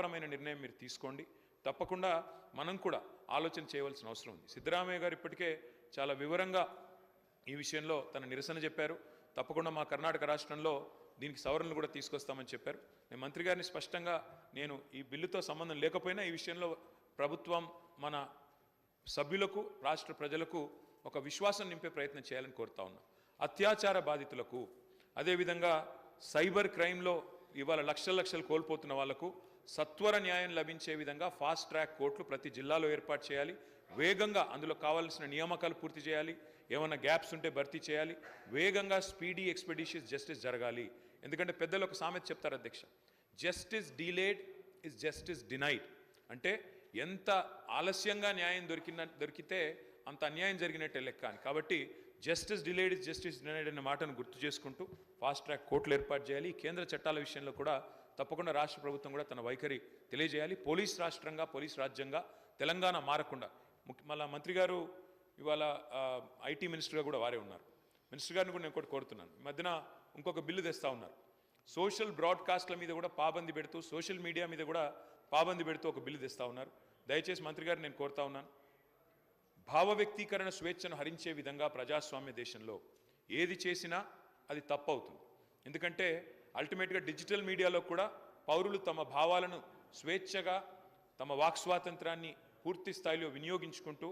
న్యాయపరమైన నిర్ణయం మీరు తీసుకోండి. తప్పకుండా మనం కూడా ఆలోచన చేయవలసిన అవసరం ఉంది. సిద్ధరామయ్య గారు ఇప్పటికే చాలా వివరంగా ఈ విషయంలో తన నిరసన చెప్పారు. తప్పకుండా మా కర్ణాటక రాష్ట్రంలో దీనికి సవరణలు కూడా తీసుకొస్తామని చెప్పారు. నేను మంత్రి గారిని స్పష్టంగా నేను ఈ బిల్లుతో సంబంధం లేకపోయినా ఈ విషయంలో ప్రభుత్వం మన సభ్యులకు రాష్ట్ర ప్రజలకు ఒక విశ్వాసం నింపే ప్రయత్నం చేయాలని కోరుతా ఉన్నా. అత్యాచార బాధితులకు అదేవిధంగా సైబర్ క్రైమ్లో ఇవాళ లక్షల లక్షలు కోల్పోతున్న వాళ్ళకు సత్వర న్యాయం లభించే విధంగా ఫాస్ట్ ట్రాక్ కోర్టులు ప్రతి జిల్లాలో ఏర్పాటు చేయాలి. వేగంగా అందులో కావాల్సిన నియామకాలు పూర్తి చేయాలి. ఏమైనా గ్యాప్స్ ఉంటే భర్తీ చేయాలి. వేగంగా స్పీడీ ఎక్స్పెడిషియస్ జస్టిస్ జరగాలి. ఎందుకంటే పెద్దలు ఒక సామెత చెప్తారు అధ్యక్ష. Justice delayed is justice denied అంటే ఎంత ఆలస్యంగా న్యాయం దొరికిన దొరికితే అంత అన్యాయం జరిగినట్టే లెక్క అని. కాబట్టి justice delayed is justice denied అనే మాటను గుర్తు చేసుకుంటూ ఫాస్ట్ ట్రాక్ కోర్టులు ఏర్పాటు చేయాలి. కేంద్ర చట్టాల విషయంలో కూడా తప్పకుండా రాష్ట్ర ప్రభుత్వం కూడా తన వైఖరి తెలియజేయాలి. పోలీస్ రాష్ట్రంగా పోలీస్ రాజ్యంగా తెలంగాణ మారకుండా. ముఖ్య మళ్ళా మంత్రి గారు ఇవాళ ఐటీ మినిస్టర్గా కూడా వారే ఉన్నారు. మినిస్టర్ గారిని కూడా నేను ఒకటి కోరుతున్నాను. ఈ మధ్యన ఇంకొక బిల్లు తెస్తా ఉన్నారు. సోషల్ బ్రాడ్కాస్ట్ల మీద కూడా పాబంది పెడుతూ సోషల్ మీడియా మీద కూడా పాబంది పెడుతూ ఒక బిల్లు తెస్తా ఉన్నారు. దయచేసి మంత్రి గారు నేను కోరుతా ఉన్నాను. భావ వ్యక్తీకరణ స్వేచ్ఛను హరించే విధంగా ప్రజాస్వామ్య దేశంలో ఏది చేసినా అది తప్పు అవుతుంది ఎందుకంటే అల్టిమేట్గా డిజిటల్ మీడియాలో కూడా పౌరులు తమ భావాలను స్వేచ్ఛగా తమ వాక్ స్వాతంత్రాన్ని పూర్తి స్థాయిలో వినియోగించుకుంటూ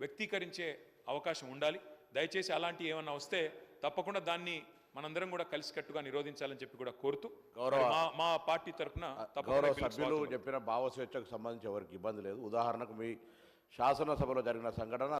వ్యక్తీకరించే అవకాశం ఉండాలి. దయచేసి అలాంటి ఏమన్నా వస్తే తప్పకుండా దాన్ని మనందరం కూడా కలిసికట్టుగా నిరోధించాలని చెప్పి కూడా కోరుతూ గౌరవ- మా మా పార్టీ తరఫున గౌరవ సభ్యులు చెప్పిన భావ స్వేచ్ఛకు సంబంధించి ఎవరికి ఇబ్బంది లేదు. ఉదాహరణకు మీ శాసనసభలో జరిగిన సంఘటన